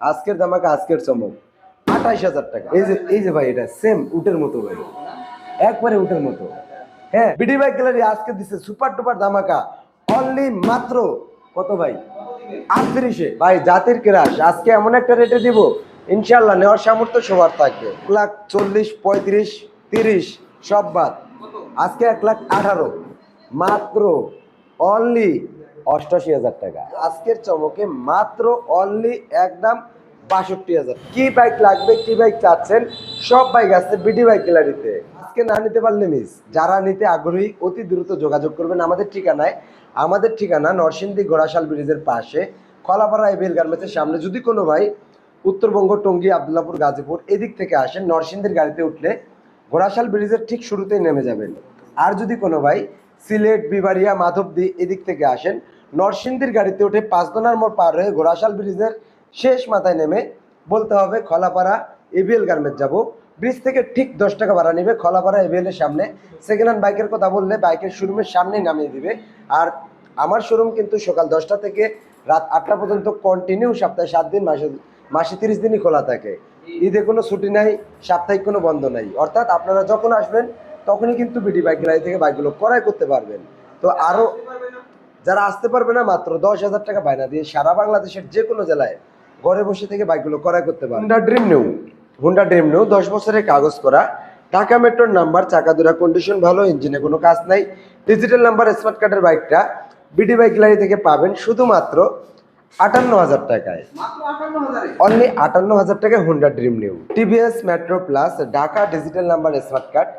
আজকের দামাকা আজকের চমক। আঠাইশ হাজার টাকা। এই যে এই যে ভাই, এটা সেম উটের মতো ভাই। একবারে উটের মতো। হ্যাঁ বিডি বাইক গ্যালারি আজকে দিচ্ছে সুপার টুপার দামাকা অনলি মাত্র কত ভাই? আটত্রিশে। ভাই, জাতির ক্রাশ। আজকে এমন একটা রেটে দিব। ইনশাল্লাহ নেওয়ার সামর্থ্য সবার থাকবে এক লাখ চল্লিশ, পঁয়ত্রিশ, তিরিশ, সব বাদ। আজকে এক লাখ আঠারো। মাত্র অনলি অষ্টাশি হাজার টাকা। আজকের চমকে মাত্র অনলি একদম বাষট্টি হাজার কি বাইক লাগবে, কি বাইক চাচ্ছেন, সব বাইক আছে বিডি বাইক গ্যালারিতে আজকে না নিতে পারলে মিস যারা নিতে আগ্রহী, অতি দ্রুত যোগাযোগ করবেন আমাদের ঠিকানায়। আমাদের ঠিকানা নরসিংদী গোড়াশাল ব্রিজের পাশে, কলাপাড়া এবিএল গার্মেন্টসের সামনে। যদি কোনো ভাই উত্তরবঙ্গ, টঙ্গী, আবদুল্লাপুর, গাজীপুর এদিক থেকে আসেন, নরসিংদীর গাড়িতে উঠলে ঘোড়াশাল ব্রিজের ঠিক শুরুতেই নেমে যাবেন। আর যদি কোনো ভাই সিলেট, বিবাড়িয়া, মাধবদী এদিক থেকে আসেন নরসিংদীর গাড়িতে উঠে পাঁচদনার মোড় পার হয়ে ঘোড়াশাল ব্রিজের শেষ মাথায় নেমে বলতে হবে, খলাপাড়া এবিএল গার্মেন্ট যাব। ব্রিজ থেকে ঠিক দশ টাকা ভাড়া নেবে, খলাপাড়া এবিএল এর সামনে। সেকেন্ড হ্যান্ড বাইকের কথা বললে বাইকের শোরুমের সামনেই নামিয়ে দিবে। আর আমার শোরুম কিন্তু সকাল দশটা থেকে রাত আটটা পর্যন্ত কন্টিনিউ সপ্তাহে সাত দিন, মাসে মাসে তিরিশ দিনই খোলা থাকে। ঈদে কোনো ছুটি নাই, সাপ্তাহিক কোনো বন্ধ নাই। অর্থাৎ আপনারা যখন আসবেন, তখনই কিন্তু বিডি বাইক গ্যালারি থেকে বাইকগুলো ক্রয় করতে পারবেন। তো আরও যারা আসতে পারবে না মাত্র দশ হাজার টাকা বায়না দিয়ে সারা বাংলাদেশের যে কোনো জেলায় ঘরে বসে থেকে বাইকগুলো ক্রয় করতে পারবে। Honda dream new Honda dream new দশ বছরের কাগজ করা। ঢাকা মেট্রোর নাম্বার চাকা দুরা কন্ডিশন ভালো ইঞ্জিনে কোনো কাজ নাই। ডিজিটাল নাম্বার স্মার্ট কার্ডের বাইকটা বিডি বাইক গ্যালারি থেকে পাবেন শুধুমাত্র আটান্ন হাজার টাকায়। অনলি আটান্ন হাজার? টাকায় Honda dream new TVS metro plus Dhaka digital number smart card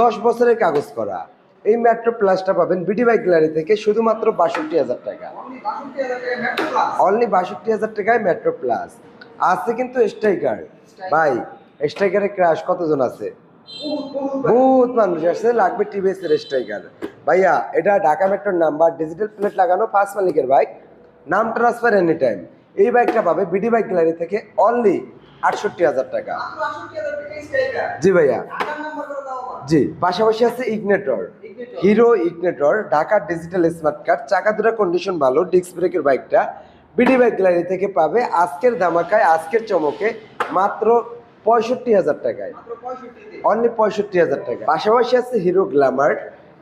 দশ বছরের কাগজ করা। এই মেট্রো প্লাসটা পাবেন বিডি বাইক গ্যালারি থেকে শুধুমাত্র বাষট্টি হাজার টাকা। অনলি বাষট্টি হাজার টাকায় মেট্রো প্লাস আছে কিন্তু স্ট্রাইকার ভাই স্ট্রাইকারের ক্রাশ কতজন আছে? বহুত মানুষ আছে লাগবে টিভিএস এর স্ট্রাইকার ভাইয়া এটা ঢাকা মেট্রোর নাম্বার ডিজিটাল প্লেট লাগানো পাঁচ মালিকের বাইক নাম ট্রান্সফার এনি টাইম এই বাইকটা পাবে বিডি বাইক গ্যালারি থেকে অনলি আটষট্টি হাজার টাকা। জি ভাইয়া। জি। পাশাপাশি আছে Ignitor Hero Ignitor Dhaka digital smart card চাকা দুটা কন্ডিশন ভালো ডিস্ক ব্রেকের বাইকটা বিডি বাইক গ্যালারি থেকে পাবে আজকের ধামাকায় আজকের চমকে মাত্র পঁয়ষট্টি হাজার টাকায়। অনলি পঁয়ষট্টি হাজার টাকা পাশাপাশি আছে হিরো গ্ল্যামার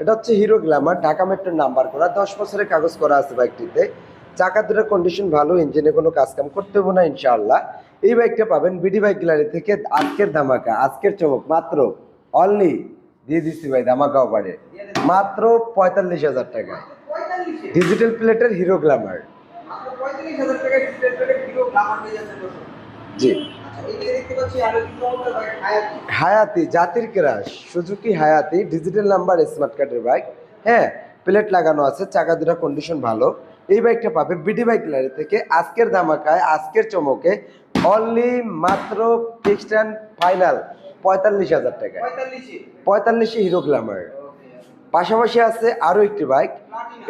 এটা হচ্ছে হিরো গ্ল্যামার ঢাকা মেট্রোর নাম্বার করা। দশ বছরের কাগজ করা আছে বাইকটিতে চাকা দুটার কন্ডিশন ভালো ইঞ্জিনে কোনো কাজ কাম করতে হবে না ইনশাআল্লাহ। এই বাইকটা পাবেন বিডি বাইক গ্যালারি থেকে আজকের ধামাকা আজকের চমক মাত্র অনলি দিয়ে দিচ্ছি ভাই ধামাকা অফারে মাত্র পঁয়তাল্লিশ হাজার টাকা। ডিজিটাল প্লেটের হিরো গ্ল্যামার জি। হায়াতি। জাতির crush Suzuki Hayate digital number smart কার্ডের বাইক হ্যাঁ প্লেট লাগানো আছে চাকা দুটা কন্ডিশন ভালো। এই বাইকটা পাবে বিডি বাইক গ্যালারি থেকে আজকের ধামাকায় আজকের চমকে। অনলি মাত্র ফিক্সড অ্যান্ড ফাইনাল পঁয়তাল্লিশ হাজার টাকা। পঁয়তাল্লিশে হিরো গ্ল্যামার পাশাপাশি আছে আরও একটি বাইক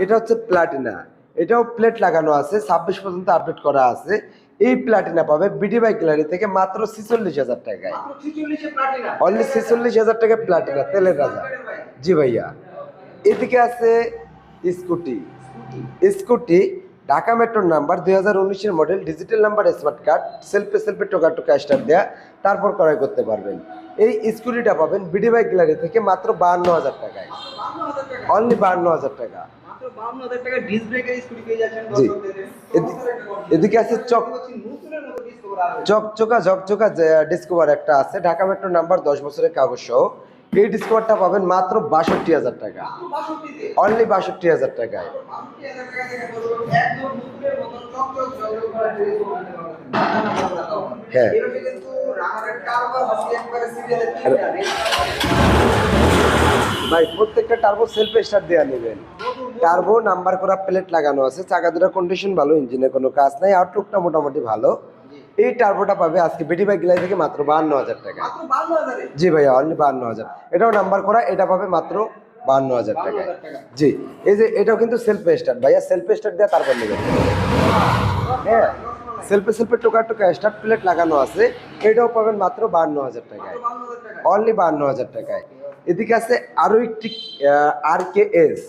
এটা হচ্ছে প্লাটিনা এটাও প্লেট লাগানো আছে ছাব্বিশ পর্যন্ত আপডেট করা আছে। এই প্লাটিনা পাবে বিডি বাইক গ্যালারি থেকে মাত্র ছিচল্লিশ হাজার টাকায়। অনলি ছেচল্লিশ হাজার টাকা প্লাটিনা তেলের রাজা। জি ভাইয়া। এদিকে আছে স্কুটি স্কুটি ঢাকা মেট্রোর নাম্বার দুই হাজার উনিশের model digital number smart card সেলফে সেলফে টোকা টোকা স্টার দেয়া তারপর ক্রয় করতে পারবেন। এই স্কুটিটা পাবেন বিডি বাইক গ্যালারি থেকে মাত্র বাহান্ন হাজার টাকায়। অনলি বাহান্ন হাজার টাকা। জি। এদি- এদিকে আছে চক চকচকা ঝকচকা ডিসকভার একটা আছে। ঢাকা মেট্রো নাম্বার দশ বছরের কাগজ সহ। এই ডিসকভারটা পাবেন মাত্র বাষট্টি হাজার টাকা। অনলি বাষট্টি হাজার টাকায়। হ্যাঁ। ভাই, প্রত্যেকটা টার্বো সেলফ স্টার দেওয়া নেবেন। টার্বো নাম্বার করা প্লেট লাগানো আছে। চাকা দুটা কন্ডিশন ভালো ইঞ্জিনে কোনো কাজ নাই। আউটলুকটা মোটামুটি ভালো। এই টার্বোটা পাবে আজকে বিডি বাইক গ্যালারি থেকে মাত্র বাহান্ন হাজার টাকা। জি ভাইয়া অনলি বাহান্ন হাজার। এটাও নাম্বার করা এটা পাবে মাত্র বাহান্ন হাজার টাকায়। জি এই যে এটাও কিন্তু সেলফ স্টার্ট ভাইয়া সেলফ স্টার্ট দেওয়া তারপর নেবেন। হ্যাঁ সেলফে সেলফে টোকা টোকা স্টার্ট প্লেট লাগানো আছে এটাও পাবেন মাত্র বাহান্ন হাজার টাকায়। অনলি বাহান্ন হাজার টাকায়। এদিকে আছে আরও একটি আর কে এস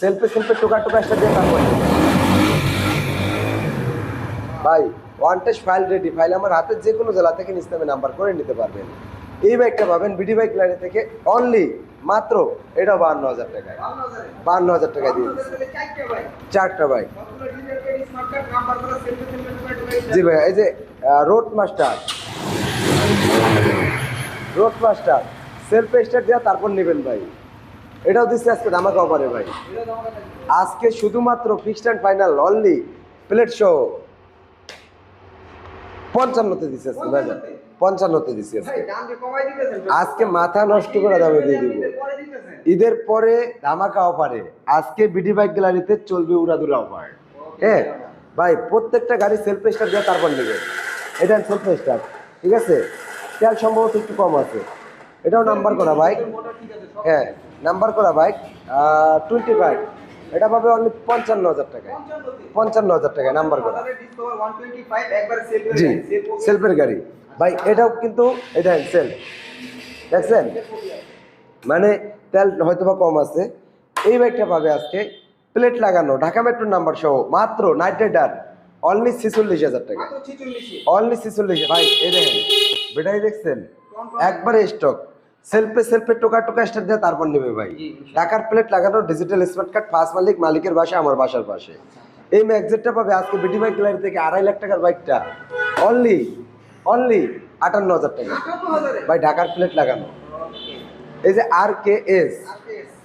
সেলফে সেলফে টোকা টোকা স্টার্ট দিয়ে তারপর। ভাই one test file ready file আমার হাতে যে কোনো জেলা থেকে নিস্তামে নাম্বার করে নিতে পারবেন। এই বাইকটা পাবেন বিডি বাইক লাইনে থেকে অনলি মাত্র এটা বাহান্ন হাজার টাকায়। বাহান্ন হাজার টাকায় দিয়ে চারটা বাইক জি ভাই এই যে road master road master self start দেওয়া তারপর নেবেন ভাই। এটাও দিচ্ছে আজকে ধামাকা অফারে ভাই। আজকে শুধুমাত্র fixed and final only plate সহ। পঞ্চান্নতে দিচ্ছে আজকে ভাই পঞ্চান্নতে? দিচ্ছে আজকে। আজকে মাথা নষ্ট করে দামে দিয়ে দিব। ঈদের পরে ধামাকা অফারে আজকে বিডি বাইক গ্যালারিতে চলবে উড়াদুরা অফার হ্যাঁ ভাই প্রত্যেকটা গাড়ি সেলফ স্টার্ট দেওয়া তারপর নেবে এটা সেলফ স্টার্ট ঠিক আছে? তেল সম্ভবত একটু কম আছে। এটাও নাম্বার করা বাইক হ্যাঁ নাম্বার করা বাইক টোয়েন্টি ফাইভ এটা পাবে অনলি পঞ্চান্ন হাজার টাকায়। পঞ্চান্ন হাজার টাকায় নাম্বার করা। জি সেলফের গাড়ি। ভাই এটাও কিন্তু এটা সেলফ দেখছেন? মানে তেল হয়তো বা কম আছে। এই বাইকটা পাবে আজকে প্লেট লাগানো ঢাকা মেট্রোর নাম্বার সহ মাত্র নাইট রাইডার অনলি ছেচল্লিশ হাজার টাকা। অনলি ছেচল্লিশ। ভাই এই দেখেন বেটাই দেখছেন? একবারে স্টক সেলফে সেলফে টোকা টোকা স্টার দিয়ে তারপর নেবে ভাই। টাকার প্লেট লাগানো ডিজিটাল স্মার্ট কার্ড ফার্স্ট মালিক মালিকের বাসা আমার বাসার পাশে। এই ম্যাগজেটটা পাবে আজকে বিডি বাইক গ্যালারি থেকে আড়াই লাখ টাকার বাইকটা অনলি অনলি আটান্ন হাজার টাকা। ভাই ঢাকার প্লেট লাগানো। এই যে আর কে এস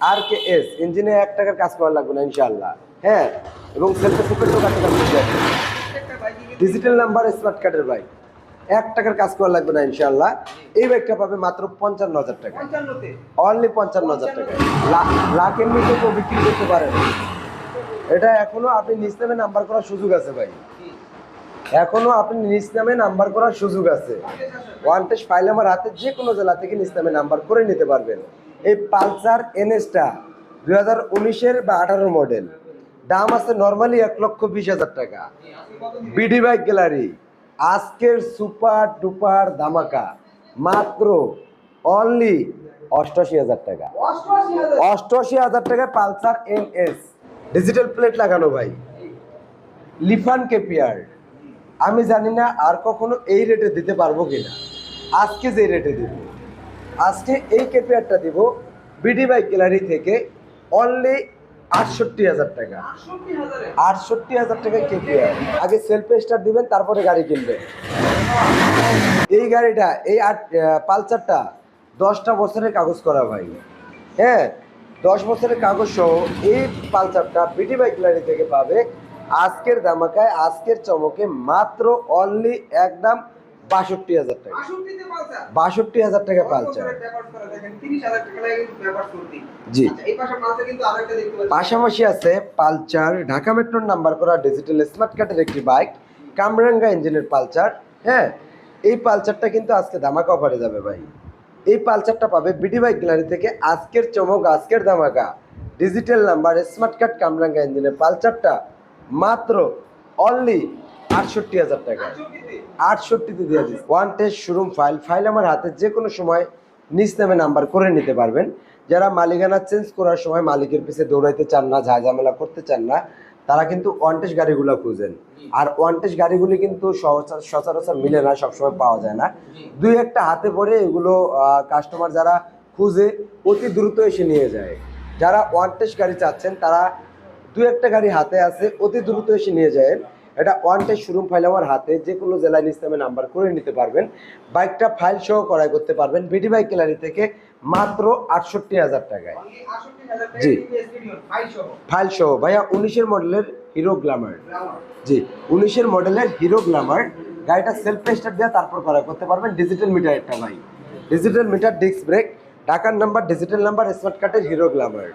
আর কে এস ইঞ্জিনে এক টাকার কাজ করা লাগবে না ইনশাল্লাহ হ্যাঁ এবং সেলফে সেলফে টোকা টোকা ডিজিটাল নাম্বার স্মার্ট কার্ডের বাইক এক টাকার কাজ করা লাগবে না ইনশাল্লাহ এই বাইকটা পাবে মাত্র পঞ্চান্ন হাজার টাকা। অনলি পঞ্চান্ন হাজার টাকা। লাখের নিচে কেউ বিক্রি করতে পারে না। এটা এখনও আপনি নিজ নামে নাম্বার করার সুযোগ আছে ভাই। এখনও আপনি নিজ নামে নাম্বার করার সুযোগ আছে। ওয়ান টেস্ট ফাইল আমার হাতে যে কোনো জেলা থেকে নিজ নামে নাম্বার করে নিতে পারবেন। এই পালসার এনএসটা দুই হাজার উনিশের বা আঠারোর মডেল দাম আছে নর্মালি এক লক্ষ বিশ হাজার টাকা। বিডি বাইক গ্যালারি আজকের সুপার টুপার ধামাকা মাত্র অনলি অষ্টআশি হাজার টাকা। অষ্টআশি হাজার। টাকা Pulsar N S. Digital plate লাগানো ভাই। লিফান কেপিয়ার আমি জানি না আর কখনো এই রেটে দিতে পারব কিনা। আজকে যে রেটে দিব। আজকে এই কেপিয়ারটা দিব বিডি বাইক গ্যালারি থেকে অনলি আটষট্টি হাজার টাকা। আটষট্টি হাজার টাকা কেপিআর আগে সেলফ স্টার দিবেন, তারপরে গাড়ি কিনবেন। এই গাড়িটা, এই আট পালসারটা দশটা বছরের কাগজ করা ভাই। হ্যাঁ দশ বছরের কাগজ সহ এই পালসারটা বিটি বাইক লাইন থেকে পাবে। আজকের দামাকায় আজকের চমকে মাত্র অনলি একদম বাষট্টি হাজার টাকা। বাষট্টি হাজার টাকা পালসার। জি। পাশাপাশি আছে পালচার ঢাকা মেট্রোর নাম্বার করা ডিজিটাল স্মার্ট কার্ডের একটি বাইক কামরাঙ্গা ইঞ্জিনের পালচার হ্যাঁ? এই পালচারটা কিন্তু আজকে ধামাকা অফারে যাবে ভাই। এই পালচারটা পাবে বিডি বাইক গ্যালারি থেকে আজকের চমক, আজকের ধামাকা। ডিজিটাল নাম্বার স্মার্ট কার্ড কামরাঙ্গা ইঞ্জিনের পালচারটা মাত্র অনলি আটষট্টি হাজার টাকা। আটষট্টিতে দিয়ে দিচ্ছি one test showroom file file আমার হাতে যে কোনো সময় নিজ নামে নাম্বার করে নিতে পারবেন। যারা মালিকানা চেঞ্জ করার সময় মালিকের পিছে দৌড়াইতে চান না ঝামেলা করতে চান না তারা কিন্তু ওয়ান্টেজ গাড়িগুলো খুঁজেন। আর ওয়ান্টেজ গাড়িগুলি কিন্তু সচরাচর মিলে না সবসময় পাওয়া যায় না। দুই একটা হাতে পড়ে এগুলো কাস্টমার যারা খুঁজে অতি দ্রুত এসে নিয়ে যায়। যারা ওয়ান্টেজ গাড়ি চাচ্ছেন তারা দুই একটা গাড়ি হাতে আছে অতি দ্রুত এসে নিয়ে যায়। এটা ওয়ান শোরুম ফাইল আমার হাতে যে কোনো জেলায় ইসলামে নাম্বার করে নিতে পারবেন। বাইকটা ফাইল সহ ক্রয় করতে পারবেন বিডি বাইক গ্যালারি থেকে মাত্র আটষট্টি হাজার টাকায়। জি। ফাইল সহ? ভাইয়া উনিশের মডেলের হিরো গ্ল্যামার জি উনিশের মডেলের হিরো গ্ল্যামার গাড়িটা সেলফ স্টার্ট দেওয়া তারপর ক্রয় করতে পারবেন। ডিজিটাল মিটার একটা ভাই। ডিজিটাল মিটার ডিস্ক ব্রেক ঢাকার নাম্বার ডিজিটাল নাম্বার স্মার্ট কার্ডের হিরো গ্ল্যামার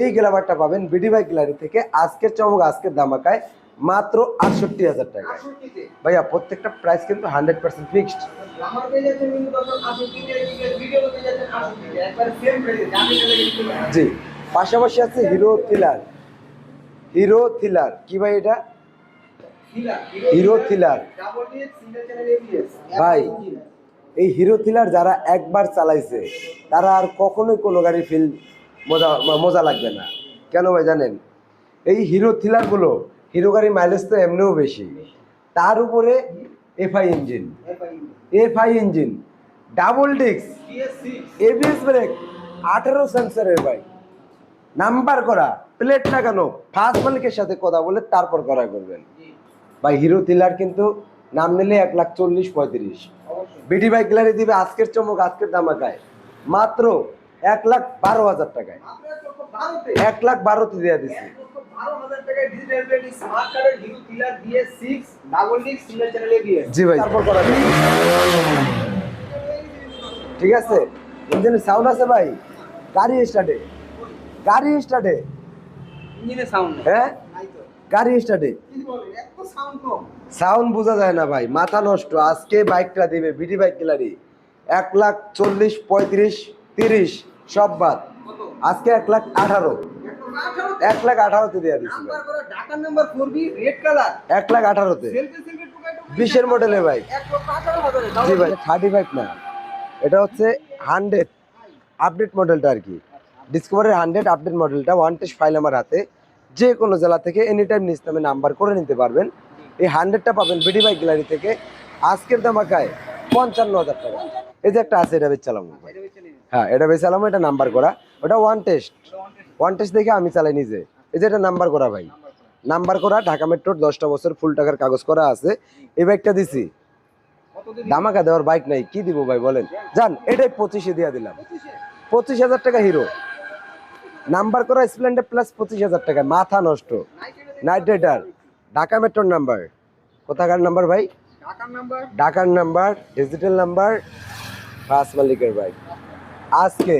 এই গ্ল্যামারটা পাবেন বিডি বাইক গ্যালারি থেকে। আজকের চমক আজকের দামাকায় মাত্র আটষট্টি হাজার টাকা। ভাইয়া প্রত্যেকটা প্রাইস কিন্তু হান্ড্রেড পার্সেন্ট ফিক্সড জি। পাশাপাশি আছে হিরো থ্রিলার হিরো থ্রিলার কি ভাই এটা? হিরো থ্রিলার ভাই এই হিরো থ্রিলার যারা একবার চালাইছে তারা আর কখনোই কোনো গাড়ি ফিল মজা মজা লাগবে না। কেন ভাই জানেন? এই হিরো থ্রিলারগুলো হিরো গাড়ি মাইলেজ তো এমনিও বেশি। তার উপরে FI engine FI engine double disc ABS brake আঠেরো সেন্সারের বাইক নাম্বার করা প্লেট লাগানো ফার্স্ট মালিকের সাথে কথা বলে তারপর করা করবেন। ভাই হিরো তিলার কিন্তু নাম নিলে এক লাখ চল্লিশ পঁয়ত্রিশ। বিডি বাইক গ্যালারি দিবে আজকের চমক আজকের দামাকায় মাত্র এক লাখ বারো হাজার টাকায়। এক লাখ বারোতে দেওয়া দিচ্ছে জি ভাই। ঠিক আছে? ইঞ্জিনের সাউন্ড আছে ভাই? গাড়ি স্টার্টে গাড়ি স্টার্টে হ্যাঁ? গাড়ি স্টার্টে সাউন্ড বোঝা যায় না ভাই। মাথা নষ্ট। আজকে বাইকটা দিবে বিডি বাইক গ্যালারি এক লাখ চল্লিশ পঁয়ত্রিশ তিরিশ। সব বাদ। আজকে এক লাখ আঠারো। এক লাখ আঠারোতে দেওয়া দিচ্ছি এক লাখ আঠারোতে। বিশের মডেলের বাইক জি ভাই থার্টি ফাইভ না। এটা হচ্ছে হান্ড্রেড আপডেট মডেলটা আর কি। ডিসকভারের হান্ড্রেড আপডেট মডেলটা ওয়ান টেস্ট ফাইল আমার হাতে। যে কোনো জেলা থেকে এনি টাইম নিজ নামে নাম্বার করে নিতে পারবেন। এই হান্ড্রেডটা পাবেন বিডি বাইক গ্যালারি থেকে। আজকের দামাকায় পঞ্চান্ন হাজার টাকা। এই যে একটা আছে এটা বেচ চালাবো। ভাই। হ্যাঁ এটা বেচ চালাবো এটা নাম্বার করা। ওটা ওয়ান টেস্ট ওয়ান টেস্ট দেখে আমি চালাই নিজে। এই যে এটা নাম্বার করা ভাই। নাম্বার করা ঢাকা মেট্রোর দশটা বছর ফুল টাকার কাগজ করা আছে। এই বাইকটা দিছি। দামাকা দেওয়ার বাইক নাই কি দিব ভাই বলেন? জান এটাই পঁচিশে দিয়ে দিলাম। পঁচিশ হাজার টাকা হিরো নাম্বার করা স্প্লেন্ডার প্লাস পঁচিশ হাজার টাকা মাথা নষ্ট। নাইট রাইডার ঢাকা মেট্রোর নাম্বার কোথাকার নাম্বার ভাই? ঢাকার নাম্বার ঢাকার নাম্বার ডিজিটাল নাম্বার ফার্স্ট মালিকের বাইক আজকে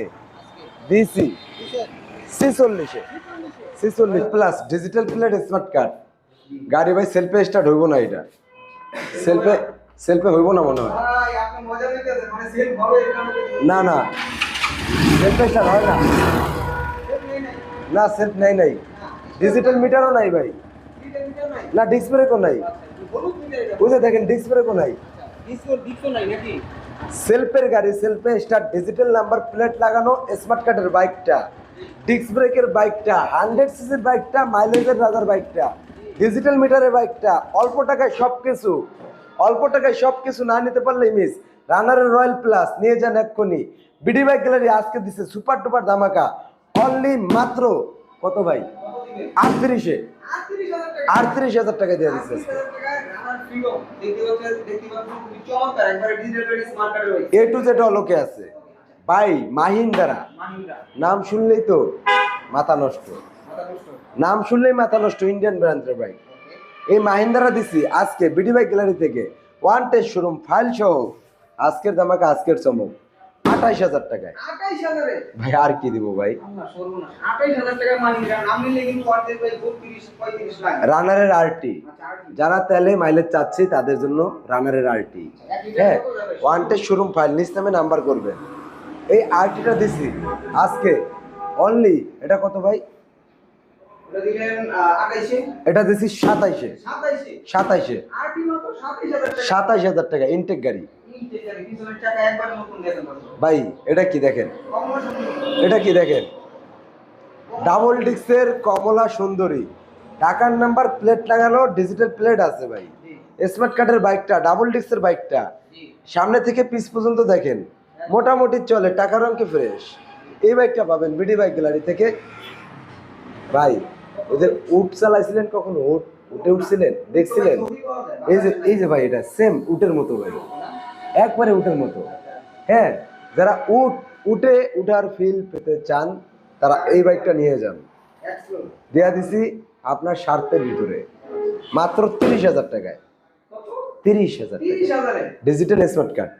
দিসি ছিচল্লিশে। ছিচল্লিশ plus digital plate smart card গাড়ি ভাই সেলফে স্টার্ট হইব না এটা। সেলফে সেলফে হইব না মনে হয়। না না। সেলফে স্টার্ট হয় না। না সেলফ নাই। নাই ডিজিটাল মিটারও নাই ভাই। না ডিস্ক ব্রেকও নাই। বুঝে দেখেন ডিস্ক ব্রেকও নাই। সেলফের গাড়ি, সেলফে স্টার্ট ডিজিটাল নাম্বার, প্লেট লাগানো স্মার্ট কার্ডের বাইকটা ডিস্ক ব্রেকের বাইকটা হান্ড্রেড সিসির বাইকটা মাইলেজের রাজার বাইকটা ডিজিটাল মিটারের বাইকটা, অল্প টাকায় সব কিছু অল্প টাকায় সব কিছু না নিতে পারলে মিস রানারের রয়্যাল প্লাস নিয়ে যান এক্ষুনি। বিডি বাইক গ্যালারি আজকে দিছে সুপার টুপার ধামাকা অনলি মাত্র কত ভাই? আটত্রিশে 38000 আটত্রিশ হাজার টাকা দিয়ে দিচ্ছে এ টু জেড অলোকে আছে। ভাই মাহিন্দারা। মাহিন্দ্রা। নাম শুনলেই তো মাথা নষ্ট। মাথা নষ্ট। নাম শুনলেই মাথা নষ্ট ইন্ডিয়ান ব্র্যান্ডের বাইক এই মাহিন্দারা দিছি আজকে বিডি বাইক গ্যালারি থেকে। ওয়ান টেস্ট শোরুম ফাইল সহ আজকের দামাকে আজকের চমক। আঠাইশ হাজার টাকায়। ভাই আর কি দিব ভাই? আল্লাহ সর্বনাশ। 28000 টাকা মাহিন্দ্রা নাম নিলে কিন্তু অর্ধেক ভাই 32 35 লাখ। রানারের আরটি আচ্ছা? যারা তেলে মাইলেজ চাচ্ছে তাদের জন্য রানারের আরটি হ্যাঁ ওয়ান টেস্ট শোরুম ফাইল নিচ নামে নাম্বার করবেন। এই আরটিটা দিছি। আজকে অনলি এটা কত ভাই? ওটা দিলেন 28 এ এটা দিছি সাতাইশে। 27 সাতাইশে। আরটি মাত্র 27000 টাকা। সাতাইশ হাজার টাকা ইনটেক গাড়ি। ভাই এটা কি দেখেন? এটা কি দেখেন? ডাবল ডিক্সের কমলা সুন্দরী। ঢাকার নাম্বার প্লেট লাগানো ডিজিটাল প্লেট আছে ভাই। স্মার্ট কার্ডের বাইকটা ডাবল ডিক্সের বাইকটা সামনে থেকে পিস পর্যন্ত দেখেন। মোটামুটি চলে টাকার অঙ্কে ফ্রেশ এই বাইকটা পাবেন বিডি বাইক গ্যালারি থেকে। ভাই ওদের উট চালাইছিলেন কখনো? উট? উঠে উঠছিলেন দেখছিলেন? এই যে এই যে ভাই এটা সেম উটের মতো ভাই। একবারে উটের মতো। হ্যাঁ যারা উঠ উঠে উঠার ফিল পেতে চান তারা এই বাইকটা নিয়ে যান। দেয়া দিছি আপনার স্বার্থের ভিতরে। মাত্র তিরিশ হাজার টাকায়। তিরিশ হাজার টাকা 30000 এ ডিজিটাল স্মার্ট কার্ড